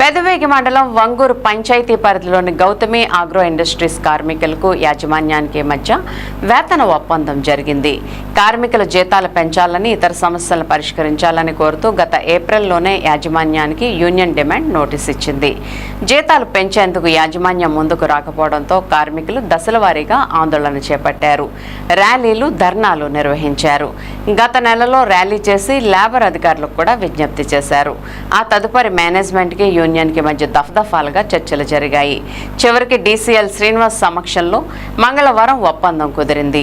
పెదవేగి మండలం వంగూరు పంచాయతీ పరిధిలోని Gautami agro industries కార్మికులకు యాజమాన్యానికి మధ్య వేతన ఒప్పందం జరిగింది. కార్మికుల జీతాలు పెంచాలని ఇతర సమస్యలను పరిష్కరించాలని కోరుతూ గత ఏప్రిల్లోనే యాజమాన్యానికి యూనియన్ డిమాండ్ నోటీస్ ఇచ్చింది. జీతాలు పెంచేందుకు యాజమాన్యం ముందుకు రాకపోవడంతో కార్మికులు దశల ఆందోళన చేపట్టారు. ర్యాలీలు ధర్నాలు నిర్వహించారు. గత నెలలో ర్యాలీ చేసి లేబర్ అధికారులకు కూడా విజ్ఞప్తి చేశారు. ఆ తదుపరి మేనేజ్మెంట్కి యూనియన్కి మధ్య దఫదఫాలుగా చర్చలు జరిగాయి. చివరికి డీసీఎల్ శ్రీనివాస్ సమక్షంలో మంగళవారం ఒప్పందం కుదిరింది.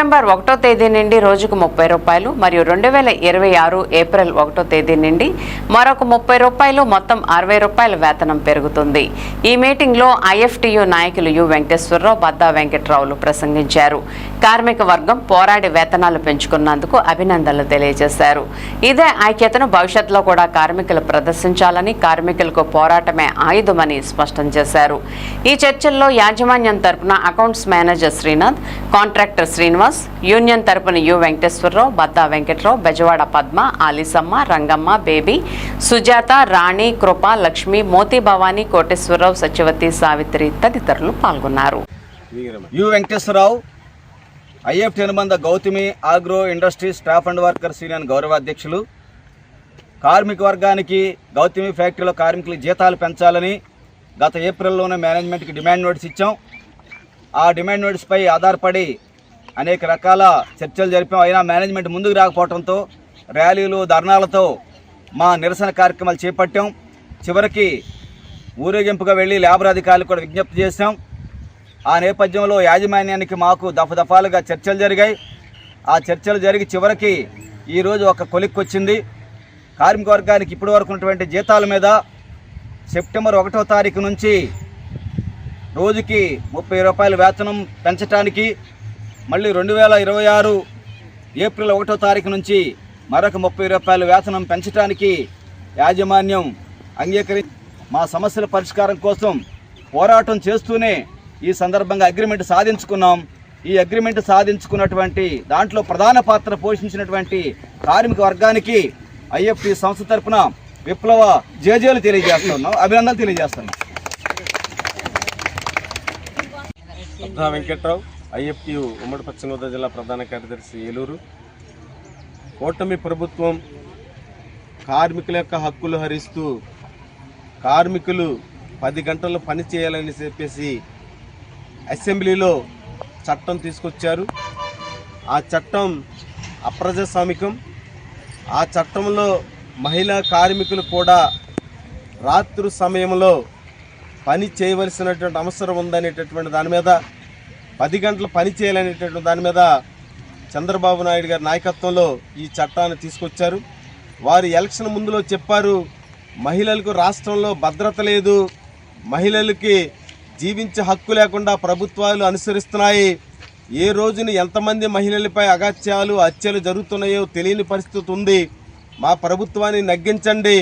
సెప్టెంబర్ ఒకటో తేదీ నుండి రోజుకు ముప్పై రూపాయలు మరియు రెండు వేల ఇరవై ఆరు ఏప్రిల్ ఒకటో తేదీ నుండి మరొక ముప్పై రూపాయలు మొత్తం అరవై రూపాయల వేతనం పెరుగుతుంది. ఈ మీటింగ్లో ఐఎఫ్టియు నాయకులు యు వెంకటేశ్వరరావు బద్దా వెంకట్రావులు ప్రసంగించారు. కార్మిక వర్గం పోరాడి వేతనాలు పెంచుకున్నందుకు అభినందనలు తెలియజేశారు. ఇదే ఐక్యతను భవిష్యత్తులో కూడా కార్మికులు ప్రదర్శించాలని కార్మికులకు పోరాటమే ఆయుధమని స్పష్టం చేశారు. ఈ చర్చల్లో యాజమాన్యం తరపున accounts manager Srinath contractor Srinivas union తరపున యు వెంకటేశ్వరరావు బద్దా వెంకట్రావు బెజవాడ పద్మ ఆలిసమ్మ రంగమ్మ బేబీ సుజాత రాణి కృప లక్ష్మి మోతి భవానీ కోటేశ్వరరావు సత్యవతి సావిత్రి తదితరులు పాల్గొన్నారు. యు వెంకటేశ్వరరావు ఐఎఫ్ అనుబంధ Gautami agro industry staff and workers union గౌరవ అధ్యక్షులు కార్మిక వర్గానికి గౌతమి ఫ్యాక్టరీలో కార్మికుల జీతాలు పెంచాలని గత ఏప్రిల్లోనే మేనేజ్మెంట్కి డిమాండ్ నోటీస్ ఇచ్చాం. ఆ డిమాండ్ నోటీస్పై ఆధారపడి అనేక రకాల చర్చలు జరిపాం. అయినా మేనేజ్మెంట్ ముందుకు రాకపోవడంతో ర్యాలీలు ధర్నాలతో మా నిరసన కార్యక్రమాలు చేపట్టాం. చివరికి ఊరేగింపుగా వెళ్ళి లేబర్ అధికారులకు కూడా విజ్ఞప్తి చేశాం. ఆ నేపథ్యంలో యాజమాన్యానికి మాకు దఫదఫాలుగా చర్చలు జరిగాయి. ఆ చర్చలు జరిగి చివరికి ఈరోజు ఒక కొలిక్కి వచ్చింది కార్మిక వర్గానికి ఇప్పటి వరకు ఉన్నటువంటి జీతాల మీద సెప్టెంబర్ ఒకటో తారీఖు నుంచి రోజుకి ముప్పై రూపాయల వేతనం పెంచడానికి మళ్ళీ రెండు వేల ఇరవై ఆరు ఏప్రిల్ ఒకటో తారీఖు నుంచి మరొక ముప్పై రూపాయల వేతనం పెంచడానికి యాజమాన్యం అంగీకరి మా సమస్యల పరిష్కారం కోసం పోరాటం చేస్తూనే ఈ సందర్భంగా అగ్రిమెంట్ సాధించుకున్నాం. ఈ అగ్రిమెంట్ సాధించుకున్నటువంటి దాంట్లో ప్రధాన పాత్ర పోషించినటువంటి కార్మిక వర్గానికి ఐఎఫ్టి సంస్థ తరపున విప్లవ జేజేలు తెలియజేస్తున్నాం. అభినందనలు తెలియజేస్తున్నాం. వెంకట్రావు. ఐఎఫ్టియు ఉమ్మడి పశ్చిమ గోదావరి జిల్లా ప్రధాన కార్యదర్శి ఏలూరు. కూటమి ప్రభుత్వం కార్మికుల యొక్క హక్కులు హరిస్తూ కార్మికులు పది గంటలు పని చేయాలని చెప్పేసి అసెంబ్లీలో చట్టం తీసుకొచ్చారు. ఆ చట్టం అప్రజాస్వామికం. ఆ చట్టంలో మహిళా కార్మికులు కూడా రాత్రి సమయంలో పని చేయవలసినటువంటి అవసరం ఉందనేటటువంటి దాని మీద పది గంటలు పని చేయాలనేటటువంటి దాని మీద చంద్రబాబు నాయుడు గారి నాయకత్వంలో ఈ చట్టాన్ని తీసుకొచ్చారు. వారు ఎలక్షన్ ముందులో చెప్పారు మహిళలకు రాష్ట్రంలో భద్రత లేదు మహిళలకి జీవించే హక్కు లేకుండా ప్రభుత్వాలు అనుసరిస్తున్నాయి. ఏ రోజున ఎంతమంది మహిళలపై అగత్యాలు హత్యలు జరుగుతున్నాయో తెలియని పరిస్థితి ఉంది. మా ప్రభుత్వాన్ని నగ్గించండి.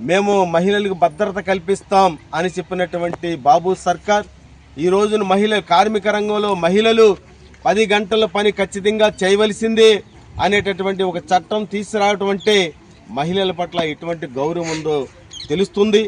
మేము మహిళలకు భద్రత కల్పిస్తాం అని చెప్పినటువంటి బాబు సర్కార్ ఈ రోజున మహిళ కార్మిక రంగంలో మహిళలు పది గంటల పని ఖచ్చితంగా చేయవలసిందే అనేటటువంటి ఒక చట్టం తీసుకురావటం అంటే మహిళల పట్ల ఎటువంటి గౌరవం ఉందో తెలుస్తుంది.